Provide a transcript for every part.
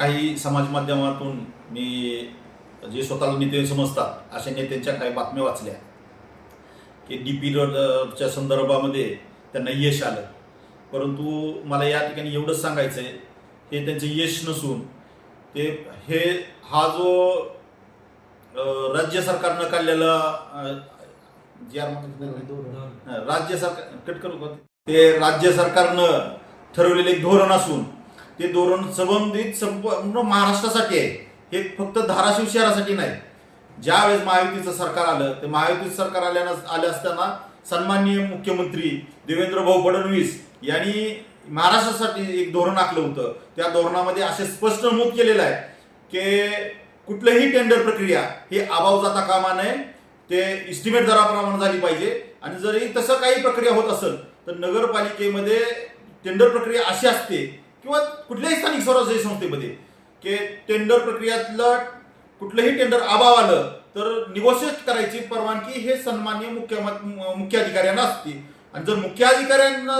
काही समाज माध्यमातून मी जे स्वतःला नेते समजतात अशा नेत्यांच्या काही बातम्या वाचल्या. की डी पी रोडच्या संदर्भामध्ये त्यांना यश आलं. परंतु मला या ठिकाणी एवढंच सांगायचं आहे हे त्यांचं यश नसून ते हे हा जो राज्य सरकारनं काढलेला राज्य सरकार कट करू? ते राज्य सरकारनं ठरवलेले एक धोरण असून ते धोरण संबंधित संपूर्ण महाराष्ट्रासाठी आहे. हे फक्त धाराशिव शहरासाठी नाही. ज्यावेळेस महायुतीचं सरकार आलं ते महायुतीचं सरकार आल्यानं आले असताना सन्माननीय मुख्यमंत्री देवेंद्र भाऊ फडणवीस यांनी महाराष्ट्रासाठी एक धोरण आखलं होतं. त्या धोरणामध्ये असे स्पष्ट नमूद केलेलं आहे की कुठलंही टेंडर प्रक्रिया हे अभाव जाता कामा नये. ते इस्टिमेट दराप्रमाणे झाली पाहिजे. आणि जरी तसं काही प्रक्रिया होत असेल तर नगरपालिकेमध्ये टेंडर प्रक्रिया अशी असते किंवा कुठल्याही स्थानिक स्वराज्य संस्थेमध्ये की टेंडर प्रक्रियातलं कुठलंही टेंडर अभाव आलं तर निगोशिएट करायची परवानगी हे सन्मान्य मुख्य मुख्य अधिकाऱ्यांना असते. आणि जर मुख्य अधिकाऱ्यांना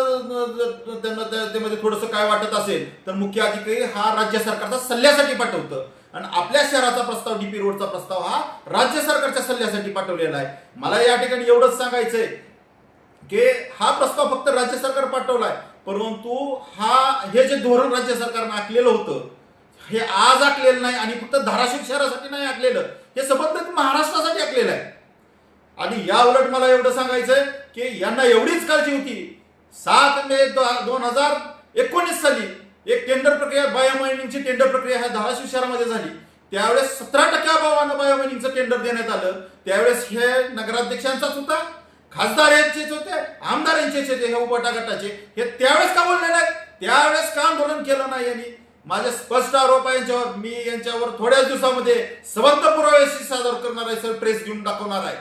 त्यांना त्यामध्ये थोडंसं काय वाटत असेल तर मुख्य अधिकारी हा राज्य सरकारचा सल्ल्यासाठी पाठवतं. आणि आपल्या शहराचा प्रस्ताव डीपी रोडचा प्रस्ताव हा राज्य सरकारच्या सल्ल्यासाठी पाठवलेला आहे. मला या ठिकाणी एवढंच सांगायचंय की हा प्रस्ताव फक्त राज्य सरकार पाठवलाय परंतु हा हे जे धोरण राज्य सरकारनं आखलेलं होतं हे आज आखलेलं नाही आणि फक्त धाराशिव शहरासाठी नाही आखलेलं हे संबंधित महाराष्ट्रासाठी आखलेलं आहे. आणि या उलट मला एवढं सांगायचंय की यांना एवढीच काळजी होती. सात मे दोन हजार एकोणीस साली एक टेंडर प्रक्रिया बायोमायनिंगची टेंडर प्रक्रिया ह्या धाराशिव शहरामध्ये झाली. त्यावेळेस सतरा टक्क्या अभावानं बायोमायनिंगचं टेंडर देण्यात आलं. त्यावेळेस हे नगराध्यक्षांचाच होता खासदार यांचेच होते आमदार यांचेच होते हे उपटा गटाचे हे त्यावेळेस का बोलले नाही त्यावेळेस का आंदोलन केलं नाही यांनी. माझे स्पष्ट आरोप आहे यांच्यावर मी यांच्यावर थोड्याच दिवसामध्ये सबंध पुराव्याशी सादर करणार आहे सर प्रेस घेऊन दाखवणार आहे.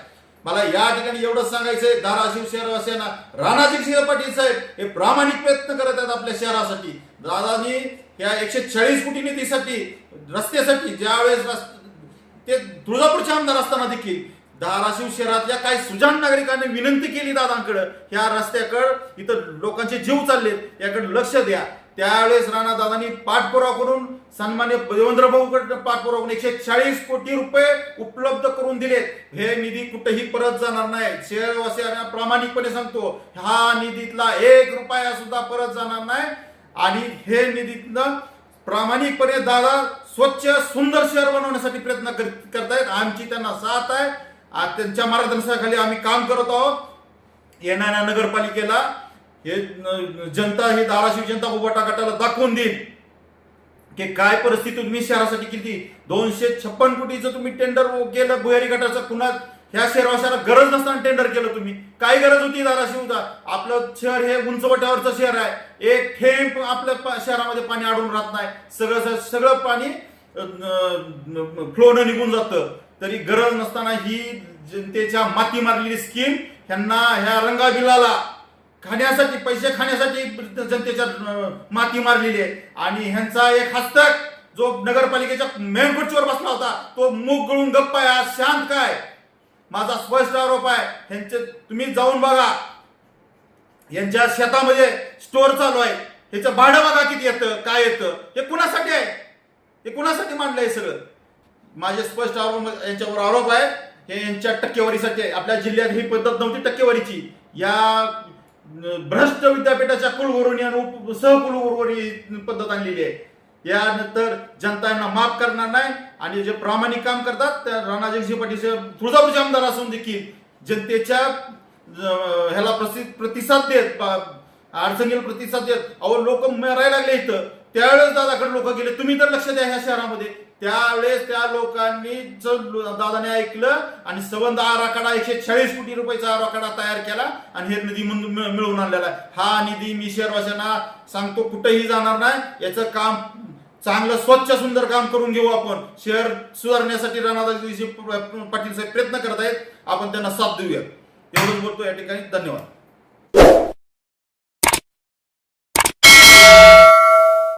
मला या ठिकाणी एवढंच सांगायचंय धाराशिव शहरवासियांना राणाजी सिंह पाटील साहेब हे प्रामाणिक प्रयत्न करत आहेत आपल्या शहरासाठी. दादानी या एकशे चाळीस कोटी निधीसाठी रस्त्यासाठी ज्यावेळेस ते तुळजापूरचे आमदार असताना देखील धाराशिव शहरातल्या काही सुजाण नागरिकांनी विनंती केली दादांकडे ह्या रस्त्याकडे इथं लोकांचे जीव चाललेत याकडे लक्ष द्या. त्यावेळेस राणा दादांनी पाठपुरावा करून सन्मान्य देवेंद्र भाऊकडे पाठपुरावा करून एकशे चाळीस कोटी रुपये उपलब्ध करून दिलेत. हे निधी कुठेही परत जाणार नाही. शहरवासियांना प्रामाणिकपणे सांगतो हा निधीतला एक रुपया सुद्धा परत जाणार नाही. आणि हे निधीतनं प्रामाणिकपणे दादा स्वच्छ सुंदर शहर बनवण्यासाठी प्रयत्न करतायत. आमची त्यांना साथ आहे. आज त्यांच्या मार्गदर्शनाखाली आम्ही काम करत आहोत. येणाऱ्या नगरपालिकेला हे जनता हे धाराशिव जनता उभाटा गटाला दाखवून देईल की काय परिस्थिती तुम्ही शहरासाठी किती दोनशे छप्पन कोटीचं तुम्ही टेंडर केलं भुयारी गटाचं पुन्हा ह्या शहराशाला गरज नसताना टेंडर केलं तुम्ही. काय गरज होती धाराशिवचा आपलं शहर हे उंचवट्यावरचं शहर आहे. एक थेंब आपल्या शहरामध्ये पाणी अडून राहत नाही. सगळं सगळं पाणी फ्लोनं निघून जातं. तरी गरज नसताना ही जनतेच्या माती मारलेली स्कीम ह्यांना ह्या रंगाबिलाला खाण्यासाठी पैसे खाण्यासाठी जनतेच्या माती मारलेली आहे. आणि ह्यांचा एक हस्तक जो नगरपालिकेच्या मेन खुर्चीवर बसला होता तो मूग गळून गप्प आहे आज शांत काय? माझा स्पष्ट आरोप आहे ह्यांचे तुम्ही जाऊन बघा. यांच्या शेतामध्ये स्टोअर चालू आहे. ह्याचं भाडं बघा किती येतं काय येतं. हे कुणासाठी आहे? हे कुणासाठी मांडलंय सगळं? माझे स्पष्ट आरोप यांच्यावर आरोप आहे. हे यांच्या टक्केवारीसाठी आहे. आपल्या जिल्ह्यात ही पद्धत नव्हती टक्केवारीची. या भ्रष्ट विद्यापीठाच्या कुलगुरूंनी आणि उप सहकुलगुरूंनी पद्धत आणलेली आहे. यानंतर जनता यांना माफ करणार नाही आणि जे प्रामाणिक काम करतात त्या राणाजगसिंह पाटील साहेब तुळजापूरचे आमदार असून देखील जनतेच्या ह्याला प्रसि- प्रतिसाद देत अडचणीला प्रतिसाद देत अहो लोक मरायला लागले इथं. त्यावेळेस दादाकडे लोक गेले. तुम्ही तर लक्ष द्या ह्या शहरामध्ये. त्यावेळेस त्या लोकांनी दादाने ऐकलं आणि संबंध आराखडा एकशे चाळीस कोटी रुपयाचा आराखडा तयार केला आणि हे निधी मिळवून आणलेला हा निधी मी शहरवासियांना सांगतो कुठेही जाणार नाही. याचं काम चांगलं स्वच्छ सुंदर काम करून घेऊ आपण. शहर सुधारण्यासाठी राणादाजी पाटील साहेब प्रयत्न करत आहेत. आपण त्यांना साथ देऊया. एवढंच बोलतो या ठिकाणी. धन्यवाद.